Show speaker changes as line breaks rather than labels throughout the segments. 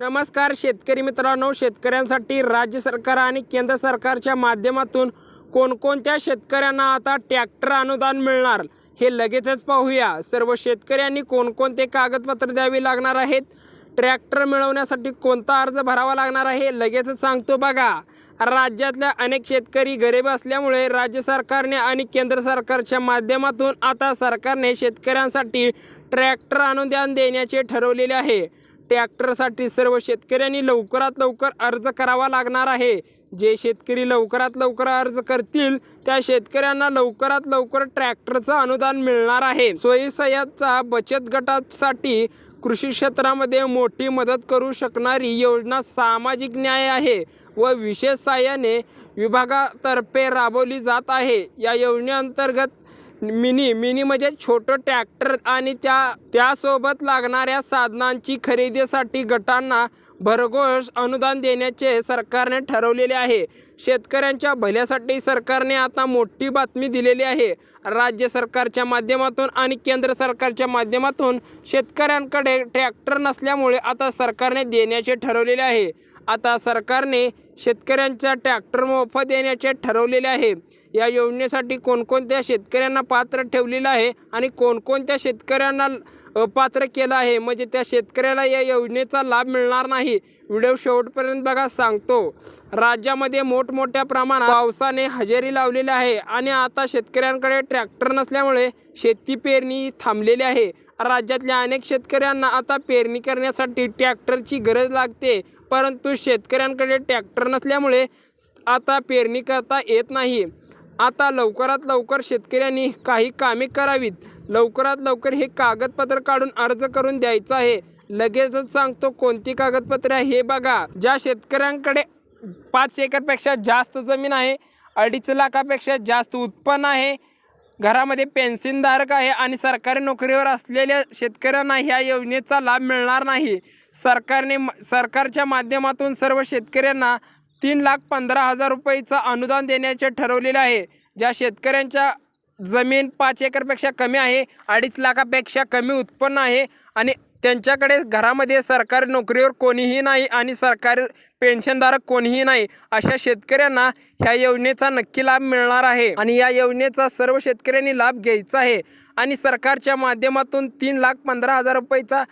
नमस्कार शेतकरी मित्रांनो. शेतकऱ्यांसाठी राज्य सरकार आणि केंद्र सरकारच्या माध्यमातून कोणकोणत्या शेतकऱ्यांना आता ट्रॅक्टर अनुदान मिळणार हे लगेचच पाहूया. सर्व शेतकऱ्यांनी कोणकोणते कागदपत्र द्यावी लागणार आहेत? ट्रॅक्टर मिळवण्यासाठी कोणता अर्ज भरावा लागणार आहे? लगेचच सांगतो बघा. राज्यातल्या अनेक शेतकरी गरीब असल्यामुळे राज्य सरकारने आणि केंद्र सरकारच्या माध्यमातून आता सरकारने शेतकऱ्यांसाठी ट्रॅक्टर अनुदान देण्याचे ठरवलेले आहे. ट्रॅक्टरसाठी सर्व शेतकऱ्यांनी लवकरात लवकर अर्ज करावा लागणार आहे. जे शेतकरी लवकरात लवकर अर्ज करतील त्या शेतकऱ्यांना लवकरात लवकर ट्रॅक्टरचं अनुदान मिळणार आहे. स्वयंसहाय्याचा बचत गटासाठी कृषी क्षेत्रामध्ये मोठी मदत करू शकणारी योजना सामाजिक न्याय आहे व विशेष सहाय्याने विभागातर्फे राबवली जात आहे. या योजनेअंतर्गत मिनी मिनी म्हणजे छोटं ट्रॅक्टर आणि त्या त्यासोबत लागणाऱ्या साधनांची खरेदीसाठी गटांना भरघोस अनुदान देण्याचे सरकारने ठरवलेले आहे. शेतकऱ्यांच्या भल्यासाठी सरकारने आता मोठी बातमी दिलेली आहे. राज्य सरकारच्या माध्यमातून आणि केंद्र सरकारच्या माध्यमातून शेतकऱ्यांकडे ट्रॅक्टर नसल्यामुळे आता सरकारने देण्याचे ठरवलेले आहे. आता सरकारने शेतकऱ्यांच्या ट्रॅक्टर मोफत देण्याचे ठरवलेले आहे. या योजनेसाठी कोणकोणत्या शेतकऱ्यांना पात्र ठेवलेलं आहे आणि कोणकोणत्या शेतकऱ्यांना पात्र केलं आहे? म्हणजे त्या शेतकऱ्याला या योजनेचा लाभ मिळणार नाही. व्हिडिओ शेवटपर्यंत बघा सांगतो. राज्यामध्ये मोठमोठ्या प्रमाणात पावसाने हजेरी लावलेली आहे आणि आता शेतकऱ्यांकडे ट्रॅक्टर नसल्यामुळे शेती पेरणी थांबलेली आहे. राज्यातल्या अनेक शेतकऱ्यांना आता पेरणी करण्यासाठी ट्रॅक्टरची गरज लागते. परंतु शेतकऱ्यांकडे ट्रॅक्टर नसल्यामुळे आता पेरणी करता येत नाही. आता लवकरात लवकर शेतकऱ्यांनी काही कामे करावीत. लवकरात लवकर हे कागदपत्र काढून अर्ज करून द्यायचं आहे. लगेचच सांगतो कोणती कागदपत्रे आहे हे बघा. ज्या शेतकऱ्यांकडे पाच एकरपेक्षा जास्त जमीन आहे अडीच लाखापेक्षा जास्त उत्पन्न आहे घरामध्ये पेन्शनधारक आहे आणि सरकारी नोकरीवर असलेल्या शेतकऱ्यांना ह्या योजनेचा लाभ मिळणार नाही. सरकारने सरकारच्या माध्यमातून सर्व शेतकऱ्यांना तीन लाख पंधरा हजार रुपयेचं अनुदान देण्याचे ठरवलेले आहे. ज्या शेतकऱ्यांच्या जमीन पाच एकरपेक्षा कमी आहे अडीच लाखापेक्षा कमी उत्पन्न आहे आणि त्यांच्याकडे घरामध्ये सरकारी नोकरीवर कोणीही नाही आणि सरकारी पेन्शनधारक कोणीही नाही अशा शेतकऱ्यांना ह्या योजनेचा नक्की लाभ मिळणार आहे. आणि या योजनेचा सर्व शेतकऱ्यांनी लाभ घ्यायचा आहे आणि सरकारच्या माध्यमातून तीन लाख पंधरा हजार रुपयेचा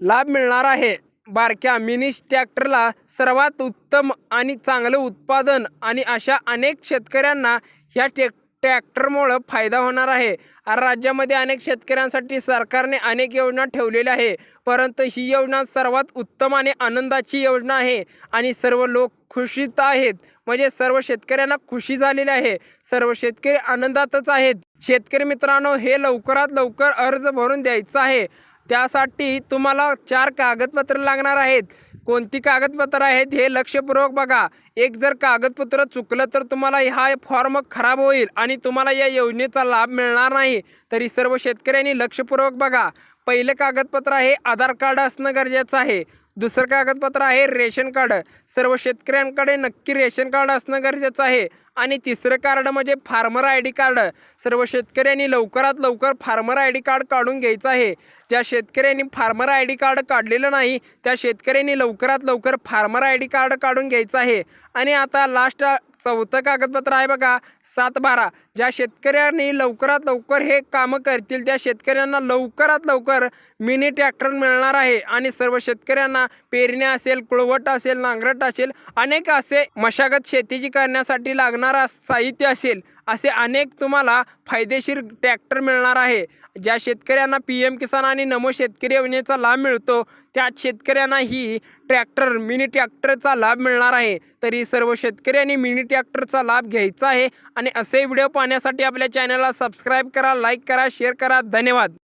लाभ मिळणार आहे. बारक्या मिनी ट्रॅक्टरला सर्वात उत्तम आणि चांगलं उत्पादन आणि अशा अनेक शेतकऱ्यांना ह्या ट्रॅ ट्रॅक्टरमुळं फायदा होणार आहे. राज्यामध्ये अनेक शेतकऱ्यांसाठी सरकारने अनेक योजना ठेवलेल्या आहे परंतु ही योजना सर्वात उत्तम आणि आनंदाची योजना आहे आणि सर्व लोक खुशीत आहेत. म्हणजे सर्व शेतकऱ्यांना खुशी झालेली आहे. सर्व शेतकरी आनंदातच आहेत. शेतकरी मित्रांनो हे लवकरात लवकर अर्ज भरून द्यायचं आहे. त्यासाठी तुम्हाला चार कागदपत्र लागणार आहेत. कोणती कागदपत्र आहेत हे लक्षपूर्वक बघा. एक जर कागदपत्र चुकलं तर तुम्हाला हा फॉर्म खराब होईल आणि तुम्हाला या योजनेचा लाभ मिळणार नाही. तरी सर्व शेतकऱ्यांनी लक्षपूर्वक बघा. पहिलं कागदपत्र आहे आधार कार्ड असणं गरजेचं आहे. दुसरं कागदपत्र आहे रेशन कार्ड. सर्व शेतकऱ्यांकडे नक्की रेशन कार्ड असणं गरजेचं आहे. आणि तिसरं कार्ड म्हणजे फार्मर आय डी कार्ड. सर्व शेतकऱ्यांनी लवकरात लवकर फार्मर आय डी कार्ड काढून घ्यायचं आहे. ज्या शेतकऱ्यांनी फार्मर आय डी कार्ड काढलेलं नाही त्या शेतकऱ्यांनी लवकरात लवकर फार्मर आय डी कार्ड काढून घ्यायचं आहे. आणि आता लास्ट चौथं कागदपत्र आहे बघा सात बारा. ज्या शेतकऱ्यांनी लवकरात लवकर हे कामं करतील त्या शेतकऱ्यांना लवकरात लवकर मिनी ट्रॅक्टर मिळणार आहे. आणि सर्व शेतकऱ्यांना पेरण्या असेल कुळवट असेल नांगरट असेल अनेक असे मशागत शेतीची करण्यासाठी लागणार लागणारा साहित्य असेल असे अनेक तुम्हाला फायदेशीर ट्रॅक्टर मिळणार आहे. ज्या शेतकऱ्यांना पी एम किसान आणि नमो शेतकरी योजनेचा लाभ मिळतो त्याच शेतकऱ्यांना ही ट्रॅक्टर मिनी ट्रॅक्टरचा लाभ मिळणार आहे. तरी सर्व शेतकऱ्यांनी मिनी ट्रॅक्टरचा लाभ घ्यायचा आहे. आणि असे व्हिडिओ पाहण्यासाठी आपल्या चॅनलला सबस्क्राईब करा लाईक करा शेअर करा. धन्यवाद.